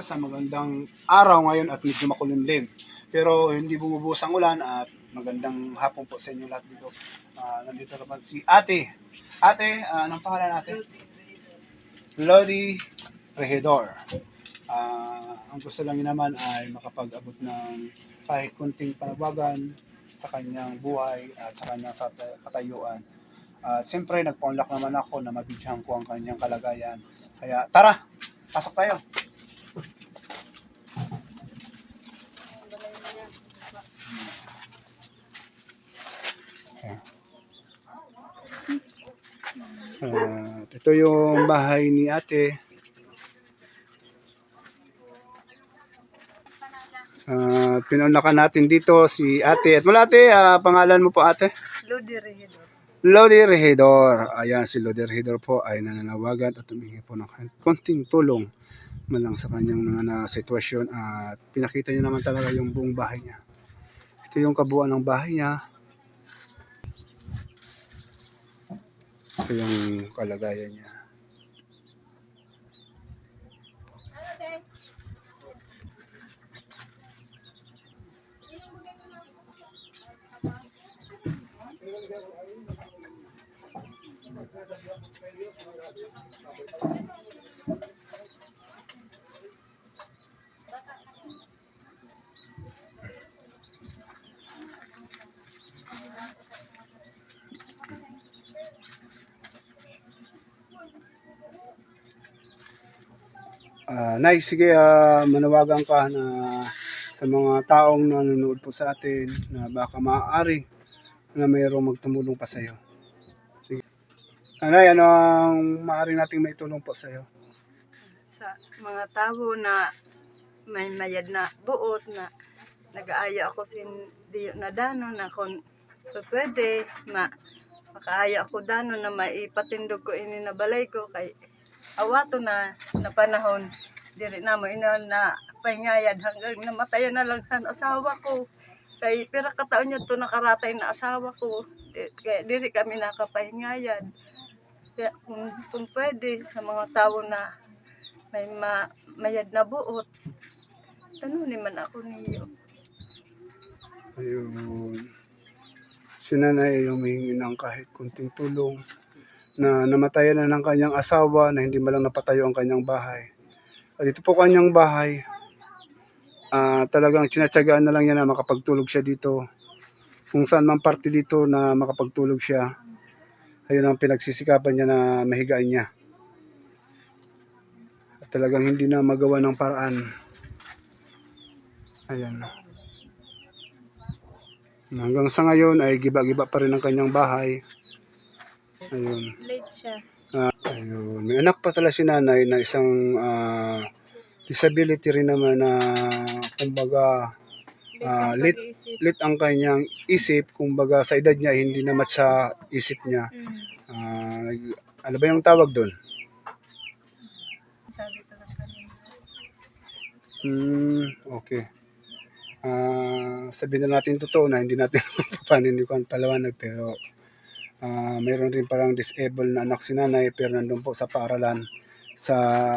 sa magandang araw ngayon at medyo makulimlim. Pero hindi bumubuhos ang ulan at magandang hapon po sa inyo lahat dito. Ah, nandito naman si ate. Ate, ah, anong pangalan ate? Lodi Regidor. Ah, ang gusto lang naman ay makapag-abot ng kahit kunting panabagan sa kanyang buhay at sa kanyang katayuan. At siyempre, nagpaunlak naman ako na mabigyan ko ang kanyang kalagayan. Kaya, tara! Pasok tayo! At ito yung bahay ni ate. At pinunlakan natin dito si ate. At wala ate, ah, pangalan mo po ate? Lodi Regidor. Lodi Regidor. Ayan, si Lodi Regidor po ay nananawagan at humingi po ng konting tulong man lang sa kanyang mga na sitwasyon at pinakita niya naman talaga yung buong bahay niya. Ito yung kabuuan ng bahay niya. Yung kalagayan niya. Ah, Nay, sige, ah, manawagan ka na sa mga taong nanonood po sa atin na baka maaari na mayroong magtumulong pa sa iyo. Sige. Ah, Nay, ano ang maaari nating maitulong po sa iyo? Sa mga tao na may mayad na buot na nag-aaya ako sin diyo na dano na kung pwede ma makaaya ako dano na maipatindog ko ini na balay ko kay awato na na panahon. Diri na mo ina na pahingayad hanggang namatayan na lang sa asawa ko. Kay pira ka taon niya to nakaratay na asawa ko. Di- kaya diri kami nakapahingayad kaya kung, kung pwede sa mga tao na may ma, mayad na buot tanunin man ako niyo. Ayun. Si nanay ay humingi ng kahit kunting tulong na namatayan na ng kanyang asawa na hindi malang napatayo ang kanyang bahay. At ito po kanyang bahay. ah talagang tinatsagaan na lang niya na makapagtulog siya dito. Kung saan man parte dito na makapagtulog siya. Ayun ang pinagsisikapan niya na mahigaan niya. At talagang hindi na magawa ng paraan. Ayan. Hanggang sa ngayon ay giba-giba pa rin ang kanyang bahay. Ayun. late siya Ah, ayun. May anak pa talaga si nanay na isang ah, disability rin naman na kumbaga ah, lit, lit ang kanyang isip. Kumbaga sa edad niya hindi na match sa isip niya. Ah, nag- ano ba yung tawag doon? sabi ko lang kanina Hmm, okay. Ah, sabihin na natin totoo na hindi natin paninikuan palawanag pero ah mayroon rin parang disabled na anak si nanay pero nandun po sa paaralan sa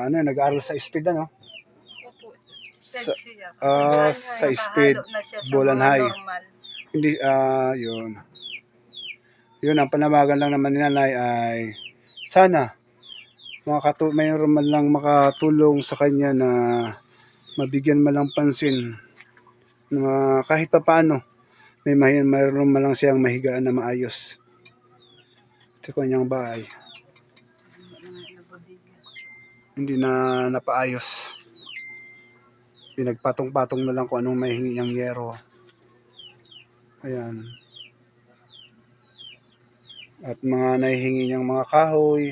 ano nag-aaral sa speed ano? Opo, Sa- ah, Kasi sa nakahalo speed, Bulan High. hindi ah yun. Yun ang panawagan lang naman ni nanay ay sana makatu mayroon man lang makatulong sa kanya na mabigyan man lang pansin na kahit pa paano may may mayroon man lang siyang mahigaan na maayos ito kanyang bahay. Hindi na napaayos. Pinagpatong-patong na lang kung anong may niyang yero. Ayan. At mga nahihingi niyang mga kahoy.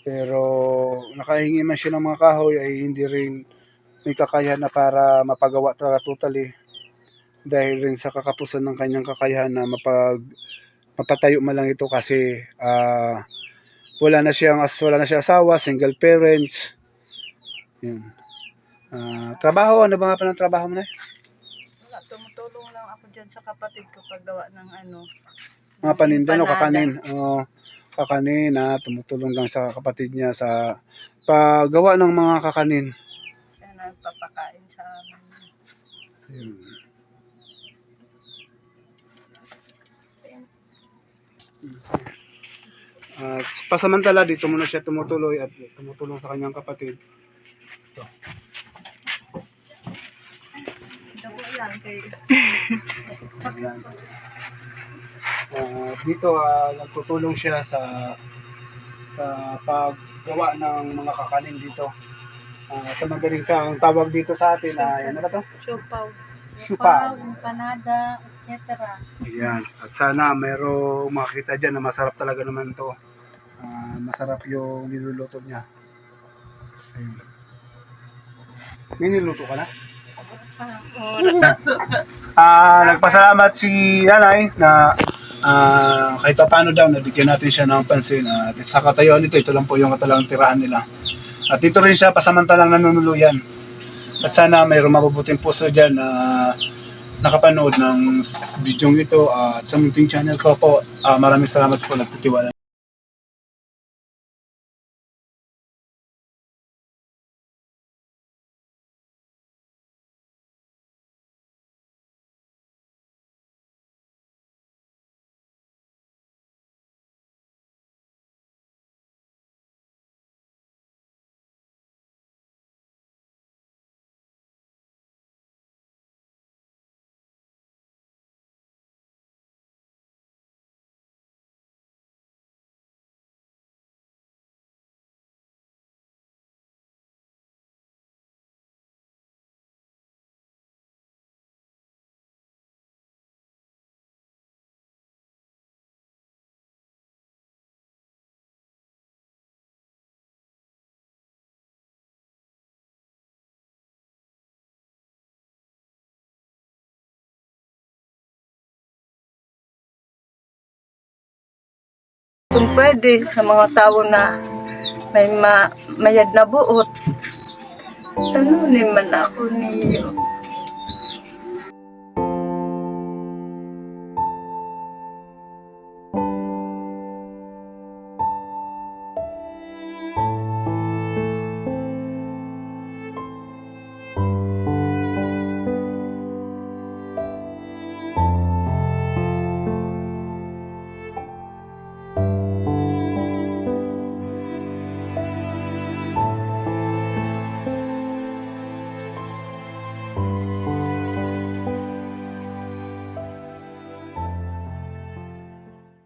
Pero nakahingi man siya ng mga kahoy ay hindi rin may kakayahan na para mapagawa talaga totally. Dahil rin sa kakapusan ng kanyang kakayahan na mapag mapatayo man lang ito kasi ah wala na siyang as wala na siya asawa, single parents. Yun. Ah, trabaho, ano ba nga pa ng trabaho mo na? Wala, tumutulong lang ako dyan sa kapatid ko paggawa ng ano. Mga paninda, no, kakanin. Oo, kakanin, ah, tumutulong lang sa kapatid niya sa paggawa ng mga kakanin. nagpapakain sa amin. Ayun. Ah, pasamantala dito muna siya tumutuloy at tumutulong sa kanyang kapatid. Ayan. Ah, dito ah, nagtutulong siya sa sa paggawa ng mga kakanin dito. Ah, sa magaling sa ang tawag dito sa atin ay ano ba to? Chupaw. Siupaw. empanada, etc. Ayan. At sana mayroong makita dyan na masarap talaga naman to. Ah, masarap yung niluluto niya. Ayun. May niluto ka na? Ah, nagpasalamat si Nanay na ah, kahit pa paano daw nabigyan natin siya ng pansin at sa katayuan nito ito lang po yung katalang tirahan nila. At dito rin siya pasamantalang nanunuluyan. At sana mayroong mabubuting puso dyan na nakapanood ng video ito at sa munting channel ko po. ah, maraming salamat po nagtitiwala. Kung pwede sa mga tao na may ma mayad na buot, tanunin man ako niyo.